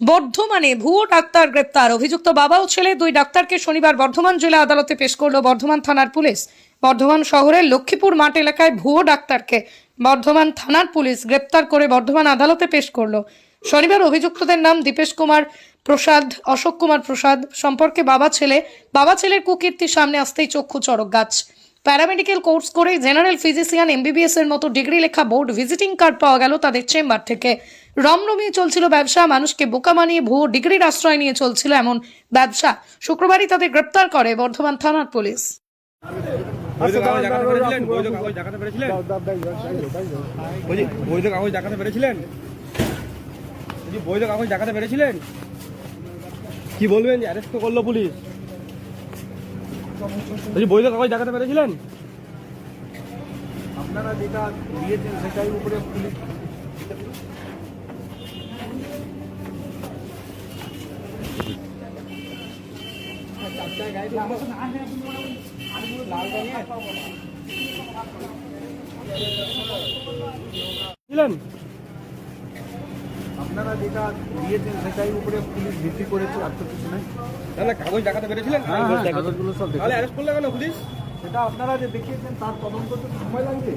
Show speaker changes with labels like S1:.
S1: বর্ধমানে ভুয়ো ডাক্তার গ্রেপ্তার। অভিযুক্ত বাবা ও ছেলে দুই ডাক্তারকে শনিবার বর্ধমান জেলা আদালতে পেশ করল বর্ধমান থানার পুলিশ। বর্ধমান শহরের লক্ষ্মীপুর মাঠ এলাকায় ভুয়ো ডাক্তারকে বর্ধমান থানার পুলিশ গ্রেপ্তার করে বর্ধমান আদালতে পেশ করল। শনিবার অভিযুক্তদের নাম দীপেশ কুমার প্রসাদ, অশোক কুমার প্রসাদ সম্পর্কে বাবা ছেলে বাবা ছেলের কুকীর্তি সামনে আসতেই চক্ষু চড়ক গাছ। প্যারামেডিক্যাল কোর্স করে জেনারেল ফিজিশিয়ান, এমবিবিএস এর মতো ডিগ্রি লেখা বোর্ড ভিজিটিং কার্ড পাওয়া গেল তাদের চেম্বার থেকে। রমরমিয়ে চলছিল ব্যবসা, মানুষকে বোকা মানিয়ে ভুয়ো ডিগ্রির আশ্রয় নিয়ে চলছিল এমন ব্যবসা। শুক্রবারই তাদের গ্রেপ্তার করে বর্ধমান থানার পুলিশ।
S2: কি বলবেন? অ্যারেস্ট করল পুলিশ। বলছি বৈধ কাগজ দেখাতে পেরেছিলেন?
S3: আপনারা যেটা দিয়েছেন সেটাই উপরে পুলিশ
S2: ছিলেন
S3: আপনারা যেটা দিয়েছেন সেটাই উপরে পুলিশ ভিত্তি করেছে আর তো কিছু নেই।
S2: তাহলে কাগজ দেখাতে পেরেছিলেন?
S3: হ্যাঁ, হ্যাঁ, কাগজগুলো সব
S2: তাহলে অ্যারেস্ট করলে কেন পুলিশ?
S3: সেটা আপনারা যে দেখিয়েছেন তার তদন্ত তো সময় লাগবে।